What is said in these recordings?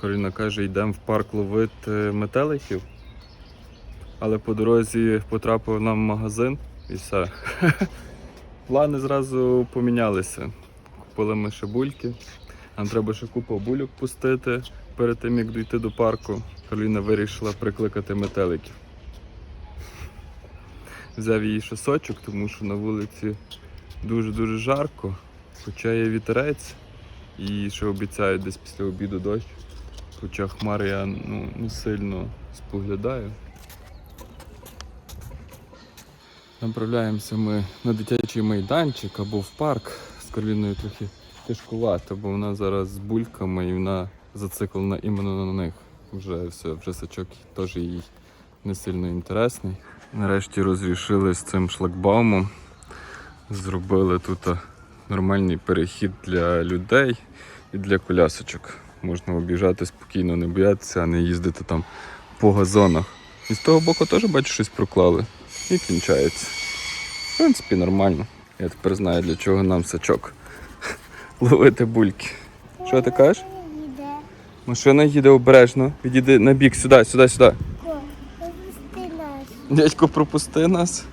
Кароліна каже, йдемо в парк ловити метеликів. Але по дорозі потрапив нам в магазин і все. Плани зразу помінялися. Купили ми ще бульки. Нам треба ще купу бульок пустити перед тим, як дійти до парку. Кароліна вирішила прикликати метеликів. Взяв її шосочок, тому що на вулиці дуже-дуже жарко, хоча є вітерець і ще обіцяють десь після обіду дощ. Хоча хмари я ну, не сильно споглядаю. Направляємося ми на дитячий майданчик або в парк з Кароліною трохи тяжкувато, бо вона зараз з бульками і вона зациклена іменно на них. Вже все, вже сачок теж їй не сильно інтересний. Нарешті розрішили з цим шлагбаумом. Зробили тут нормальний перехід для людей і для колясочок. Можна об'їжджати спокійно, не боятися, а не їздити там по газонах. І з того боку теж бачу щось проклали. І кінчається. В принципі, нормально. Я тепер знаю, для чого нам сачок. Ловити бульки. Що ти кажеш? Машина їде обережно. Відійди на бік, сюди, сюди, сюди. Повісти нас. Дядько, пропусти нас.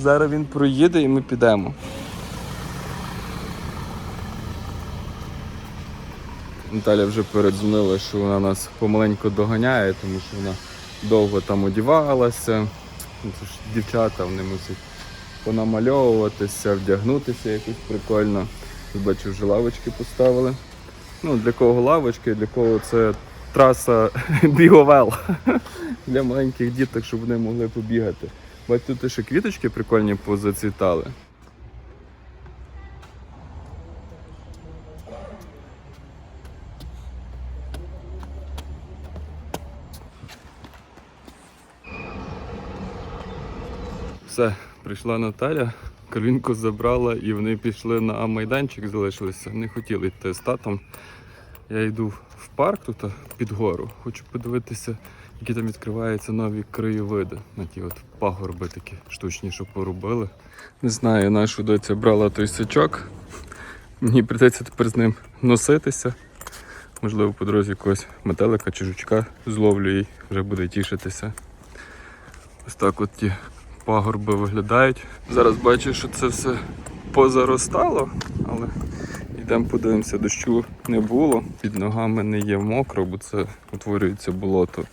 Зараз він проїде і ми підемо. Наталя вже передзвонила, що вона нас помаленьку доганяє, тому що вона довго там одівалася. Ну, Це ж дівчата вони мусять понамальовуватися, вдягнутися якось прикольно. Бачу, вже лавочки поставили. Ну, для кого лавочки, для кого це траса біговел для маленьких діток, щоб вони могли побігати. Бать тут квіточки прикольні позацвітали. Все, прийшла Наталя, Каролінку забрала і вони пішли на майданчик, залишилися. Не хотіли йти з татом. Я йду в парк тут під гору. Хочу подивитися, які там відкриваються нові краєвиди. На ті от пагорби такі штучні, що поробили. Не знаю, нашу доця брала той сачок. Мені прийдеться тепер з ним носитися. Можливо, по дорозі якогось метелика чи жучка зловлю і вже буде тішитися. Ось так от ті пагорби виглядають. Зараз бачу, що це все позаростало, але йдемо подивимося, дощу не було. Під ногами не є мокро, бо це утворюється болото.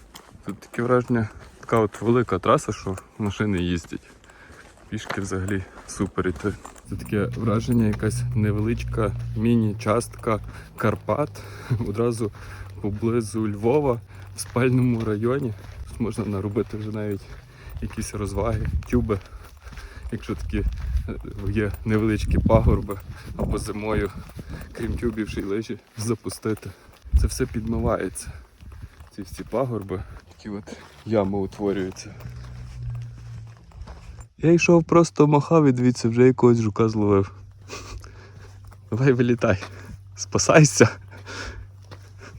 Тут таке враження, така от велика траса, що машини їздять. Пішки взагалі супер іти. Це таке враження, якась невеличка міні-частка Карпат. Одразу поблизу Львова, в спальному районі. Тут можна наробити вже навіть якісь розваги, тюби, якщо такі е, є невеличкі пагорби або зимою, крім тюбів ще й лижі, запустити. Це все підмивається. Ці всі пагорби, такі от ями утворюються. Я йшов просто махав і дивіться, вже якогось жука зловив. Давай вилітай. Спасайся.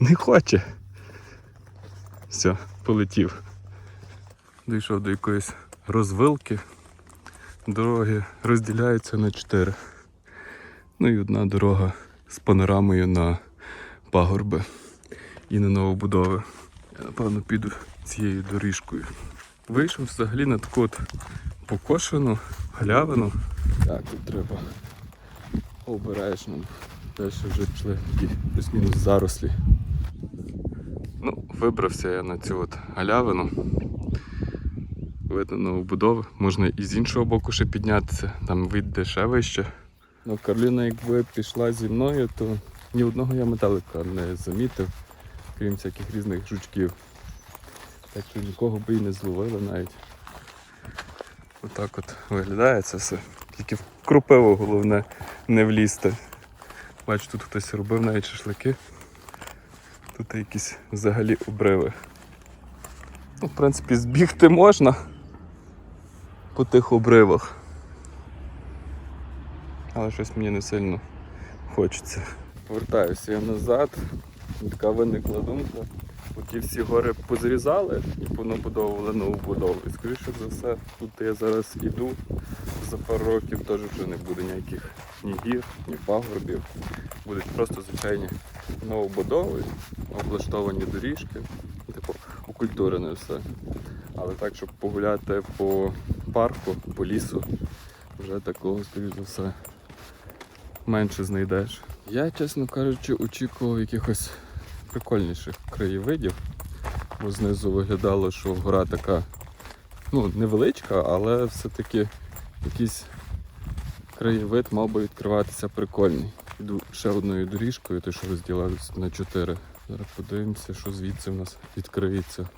Не хоче. Все, полетів. Дійшов до якоїсь розвилки. Дороги розділяються на чотири. Ну і одна дорога з панорамою на пагорби і на новобудови. Я напевно піду цією доріжкою. Вийшов взагалі на таку от покошену галявину. Так, тут треба обережно. Далі вже пішли такі плюс-мінус зарослі. Ну, вибрався я на цю от галявину. Видно новобудови. Можна і з іншого боку ще піднятися, там вийде ще вище. Ну, Карліна, якби пішла зі мною, то ні одного я метелика не замітив, крім всяких різних жучків. Так що нікого би і не зловили навіть. Отак от виглядає це все. Тільки в крупиво головне не влізти. Бачу, тут хтось робив навіть шашлики. Тут якісь взагалі обриви. Ну, в принципі, збігти можна по тих обривах. Але щось мені не сильно хочеться. Повертаюся я назад. Така виникла думка. Ті всі гори позрізали і понабудовували нову будову. І скоріше за все, тут я зараз іду, за пару років теж вже не буде ніяких ні гір, ні пагорбів. Будуть просто звичайні новобудови, облаштовані доріжки, типу укультурене все. Але так, щоб погуляти по парку, по лісу, вже такого, скоріш за все, менше знайдеш. Я, чесно кажучи, очікував якихось прикольніших краєвидів, бо знизу виглядало, що гора така ну, невеличка, але все-таки якийсь краєвид мав би відкриватися прикольний. Йду ще одною доріжкою, те, що розділилися на чотири. Зараз подивимося, що звідси в нас відкриється.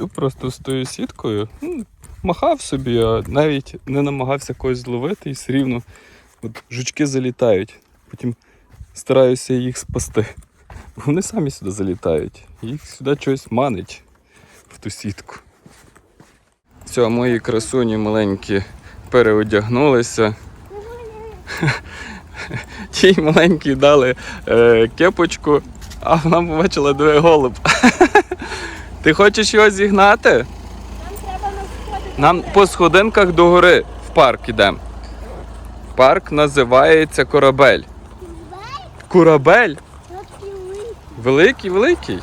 Іду просто з тою сіткою, ну, махав собі, а навіть не намагався когось зловити і все рівно от жучки залітають. Потім стараюся їх спасти. Вони самі сюди залітають. Їх сюди щось манить в ту сітку. Все, мої красуні маленькі переодягнулися. Тій маленькій дали е, кепочку, а вона побачила диви голуб. Ти хочеш його зігнати? Нам треба на сходи. Нам по сходинках до гори в парк ідемо. Парк називається Корабель. Корабель? Великий, великий.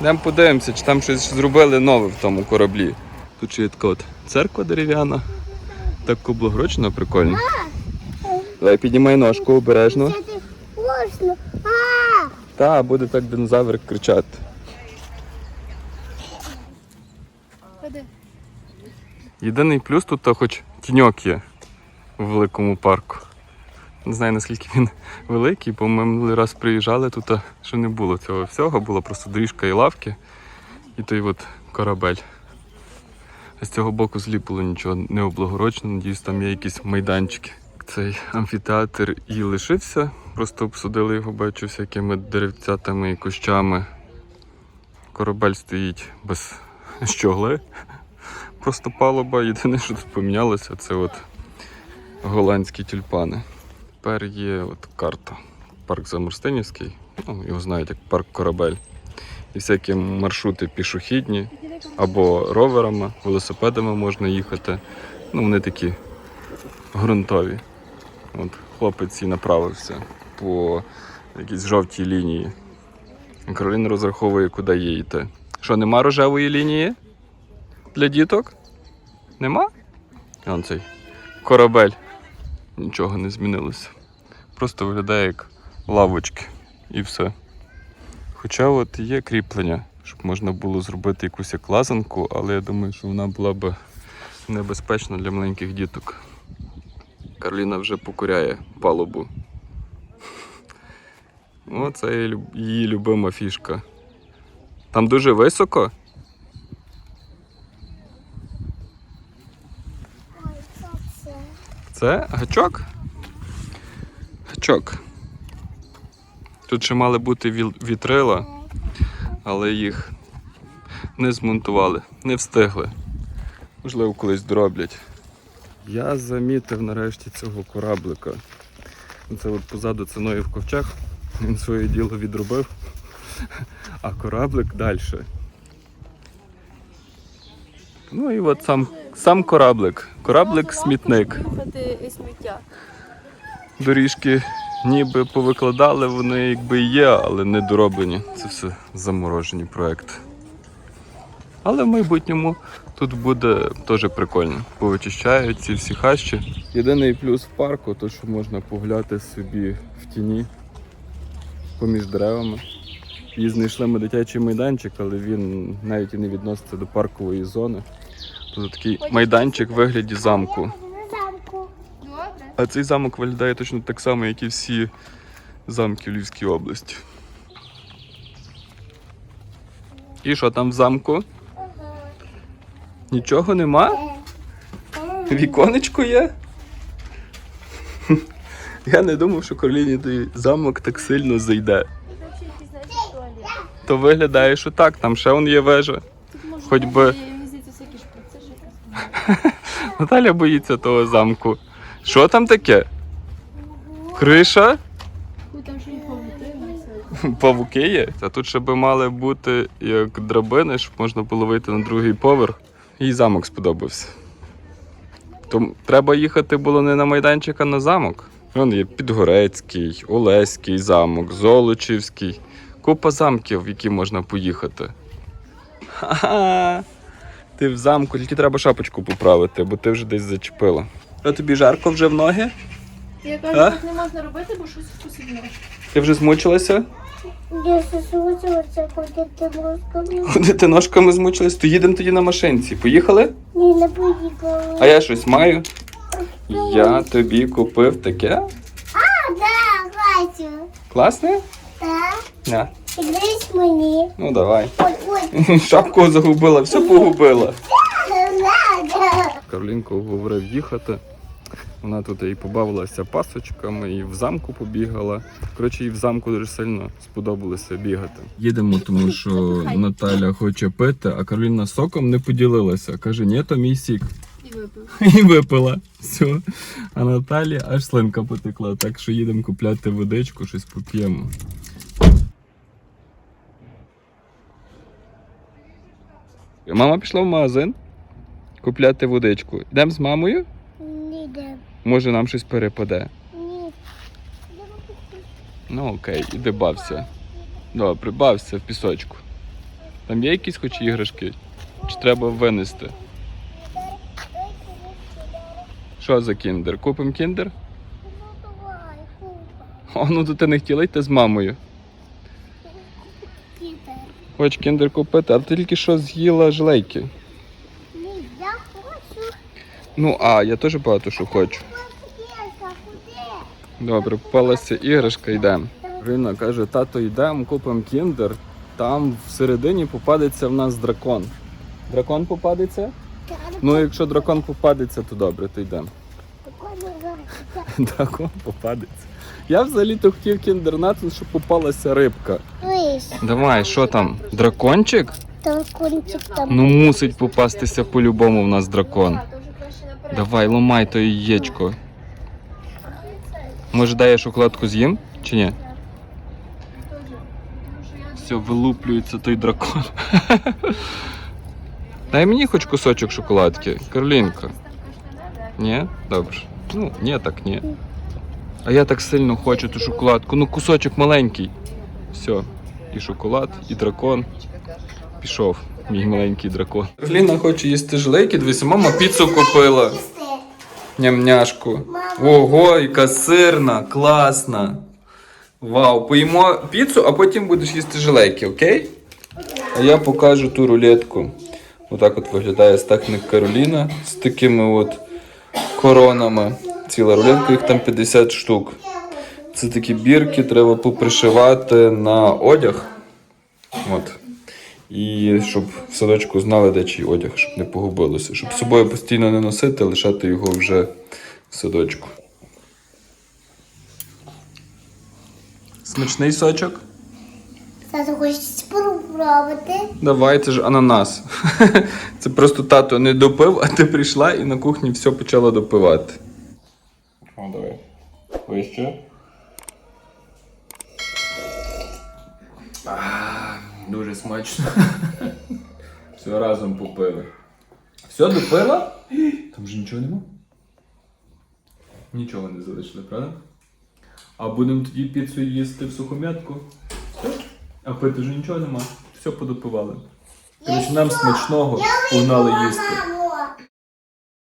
Йдемо подивимося, чи там щось зробили нове в тому кораблі. Тут ще є така от церква дерев'яна. Так кублогрочна, прикольно. Давай піднімай ножку обережно. Та буде так динозавр кричати. Єдиний плюс тут то хоч тіньок є у великому парку. Не знаю наскільки він великий, бо ми минулий раз приїжджали тут, що не було цього всього, була просто доріжка і лавки, і той от корабель. А з цього боку злі було нічого не облагорочено, надіюсь, там є якісь майданчики. Цей амфітеатр і лишився, просто обсудили його, бачу, всякими деревцятами і кущами. Корабель стоїть без щогли. Просто палуба. Єдине, що тут помінялося, це от голландські тюльпани. Тепер є от карта. Парк Заморстинівський. Ну, його знають як парк Корабель. І всякі маршрути пішохідні або роверами, велосипедами можна їхати. Ну, вони такі ґрунтові. От хлопець і направився по якійсь жовтій лінії. Кароліна розраховує, куди їй йти. Що, нема рожевої лінії? Для діток? Нема? Вон цей корабель. Нічого не змінилося. Просто виглядає як лавочки і все. Хоча от є кріплення, щоб можна було зробити якусь як лазанку, але я думаю, що вона була б небезпечна для маленьких діток. Карліна вже покоряє палубу. Оце її її любима фішка. Там дуже високо. Ой, що це? Це гачок? Гачок. Тут ще мали бути вітрила, але їх не змонтували, не встигли. Можливо, колись дроблять. Я замітив нарешті цього кораблика. Це от позаду це Ноїв ковчег. Він своє діло відробив, а кораблик далі. Ну і от сам, сам кораблик. Кораблик-смітник. Сміття. Доріжки ніби повикладали, вони якби є, але не дороблені. Це все заморожені проекти. Але в майбутньому тут буде теж прикольно. Повичищають ці всі хащі. Єдиний плюс в парку, то що можна погуляти собі в тіні поміж деревами. І знайшли ми дитячий майданчик, але він навіть і не відноситься до паркової зони. Тут такий майданчик в вигляді замку. А цей замок виглядає точно так само, як і всі замки в Львівській області. І що там в замку? Нічого нема? Віконечко є? Я не думав, що Кароліні той замок так сильно зайде. То виглядає, що так, там ще он є вежа. Хоч би- мені здається, всякі шприци, що якось. Наталя боїться того замку. Що там таке? Криша? Павуки є. А тут ще би мали бути як драбини, щоб можна було вийти на другий поверх. Їй замок сподобався. То треба їхати було не на майданчик, а на замок. Вон є Підгорецький, Олеський замок, Золочівський. Купа замків, в які можна поїхати. Ха-ха! Ти в замку, тільки треба шапочку поправити, бо ти вже десь зачепила. А тобі жарко вже в ноги? Я А? кажу, так не можна робити, бо щось вкусить нож. Ти вже змучилася? Я сосудилася, коли ти мозком. Ходити ножками змучились, то їдемо тоді на машинці. Поїхали? Ні, не поїхала. А я щось маю. Я тобі купив таке. А, да, бачу. Класне? Так. Не. Дивись мені. Ну давай. Ой, ой. Шапку загубила, все погубила. Надо. Каролінку говорив їхати. Вона тут і побавилася пасочками, і в замку побігала. Коротше, їй в замку дуже сильно сподобалося бігати. Їдемо, тому що Наталя хоче пити, а Кароліна соком не поділилася. Каже, ні, то мій сік. І випив. І випила. Все. А Наталі аж слинка потекла, так що їдемо купляти водичку, щось поп'ємо. Мама пішла в магазин купляти водичку. Йдемо з мамою? Ні, де. Може нам щось перепаде. Ні. Ну окей, іди бався. Добре, бався в пісочку. Там є якісь хоч іграшки? Чи треба винести? Що за кіндер? Купимо кіндер? Ну. О, ну то ти не хотіла йти з мамою. Хоч кіндер купити, а ти тільки що з'їла жлейки. Ні, я хочу. Ну, а, я теж багато що хочу. Добре, попалася іграшка, йдемо. Рина каже, тато, йдемо, купимо кіндер. Там всередині попадеться в нас дракон. Дракон попадеться? Ну, якщо дракон попадеться, то добре, то йдемо. Дракон попадеться. Я взагалі-то хотів кіндернати, щоб попалася рибка. Давай, що там? Дракончик? толкунчик там. Ну мусить попастися по-любому в нас дракон. То. Давай, ломай то яєчко. Може, дай я шоколадку з'їм чи ні? Все, вилуплюється той дракон. Дай мені хоч кусочок шоколадки, каштане, Ні? Добре. Ну, ні, так ні. А я так сильно хочу ту шоколадку. Ну, кусочок маленький. Все. І шоколад, і дракон. Пішов, мій маленький дракон. Кароліна хоче їсти жлейки, дивися, мама піцу купила. Нямняшку. Ого, яка сирна, класна. Вау, поїмо піцу, а потім будеш їсти жилейки, окей? А я покажу ту рулетку. Отак от виглядає стахник Кароліна з такими от коронами. Ціла рулетка, їх там 50 штук. Це такі бірки, треба попришивати на одяг. От. І щоб в садочку знали, де чий одяг, щоб не погубилося. Щоб з собою постійно не носити, лишати його вже в садочку. Смачний сочок? Тато хоче спробувати. Давай, це ж ананас. Це просто тато не допив, а ти прийшла і на кухні все почала допивати. О, давай. Вище. Дуже смачно. Все разом попили. Все допила? Там же нічого нема. Нічого не залишили, правда? А будемо тоді піцу їсти в сухомятку. Все? А пити вже нічого нема. Все подопивали. Коротше, нам смачного погнали їсти.